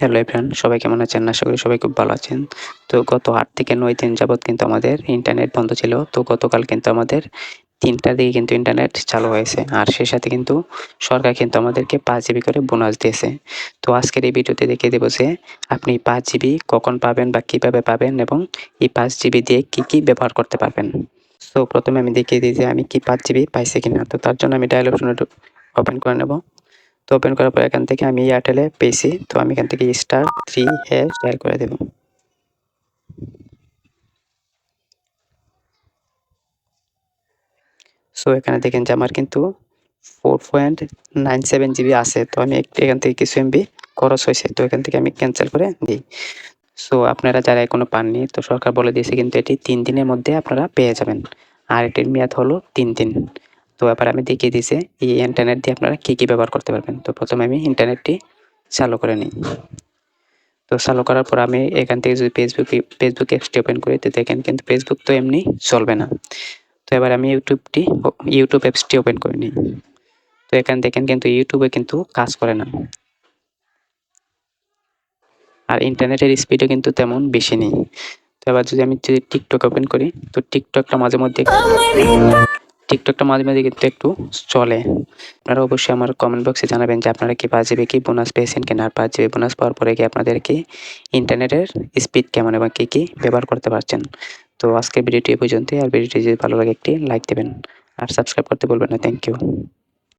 Hello everyone সবাই কেমন আছেন? আশা করি সবাই খুব ভালো আছেন। তো গত আট থেকে নয় দিন যাবৎ কিন্তু আমাদের ইন্টারনেট বন্ধ ছিল। তো গতকাল কিন্তু আমাদের তিনটার দিকে কিন্তু ইন্টারনেট চালু হয়েছে। আর সেই সাথে কিন্তু সরকার কিন্তু আমাদেরকে পাঁচ জিবি করে বোনাস দিয়েছে। তো আজকের এই ভিডিওতে দেখিয়ে দেবো যে আপনি পাঁচ জিবি কখন পাবেন বা কীভাবে পাবেন এবং এই পাঁচ জিবি দিয়ে কী কী ব্যবহার করতে পারবেন। তো প্রথমে আমি দেখিয়ে দিই যে আমি কি পাঁচ জিবি পাইছি কিনা। তো তার জন্য আমি ডায়াল ওপেন করে নেব। তো ওপেন করার পর এখান থেকে আমি এয়ারটেলে পেয়েছি। তো আমি এখান থেকে স্টার থ্রি হ্যাশ ডায়াল করে দেব। সো এখানে দেখেন যে আমার কিন্তু four point nine seven GB আছে। তো আমি এখান থেকে কিছু এমবি খরচ হয়েছে। তো এখান থেকে আমি ক্যান্সেল করে দিই। সো আপনারা যারা এখনও পাননি, তো সরকার বলে দিয়েছে কিন্তু এটি তিন দিনের মধ্যে আপনারা পেয়ে যাবেন। আর এটির মেয়াদ হলো তিন দিন। তো এবার আমি দেখিয়ে দিয়েছি, এই ইন্টারনেট দিয়ে আপনারা কী কী ব্যবহার করতে পারবেন। তো প্রথমে আমি ইন্টারনেটটি চালু করে নিই। তো চালু করার পর আমি এখান থেকে যদি ফেসবুক ফেসবুক অ্যাপসটি ওপেন করি, তো দেখেন কিন্তু ফেসবুক তো এমনি চলবে না। তো এবার আমি ইউটিউবটি ইউটিউব অ্যাপসটি ওপেন করে নিই। তো এখানে দেখেন কিন্তু ইউটিউবে কিন্তু কাজ করে না। আর ইন্টারনেটের স্পিডও কিন্তু তেমন বেশি নেই। তো এবার যদি আমি যদি টিকটক ওপেন করি, তো টিকটকটা মাঝে মধ্যে টিকটকটা মাঝে মাঝে কিন্তু একটু চলে। আপনারা অবশ্যই আমার কমেন্ট বক্সে জানাবেন যে আপনারা কি পাঁচ জিবি কি বোনাস পেয়েছেন কিনা, আর পাঁচ জিবি বোনাস পাওয়ার পরে কি আপনাদের কি ইন্টারনেটের স্পিড কেমন এবং কী কী ব্যবহার করতে পারছেন। তো আজকের ভিডিওটি এ পর্যন্তই। আর ভিডিওটি যদি ভালো লাগে একটি লাইক দেবেন। আর সাবস্ক্রাইব করতে বলবেন না। Thank you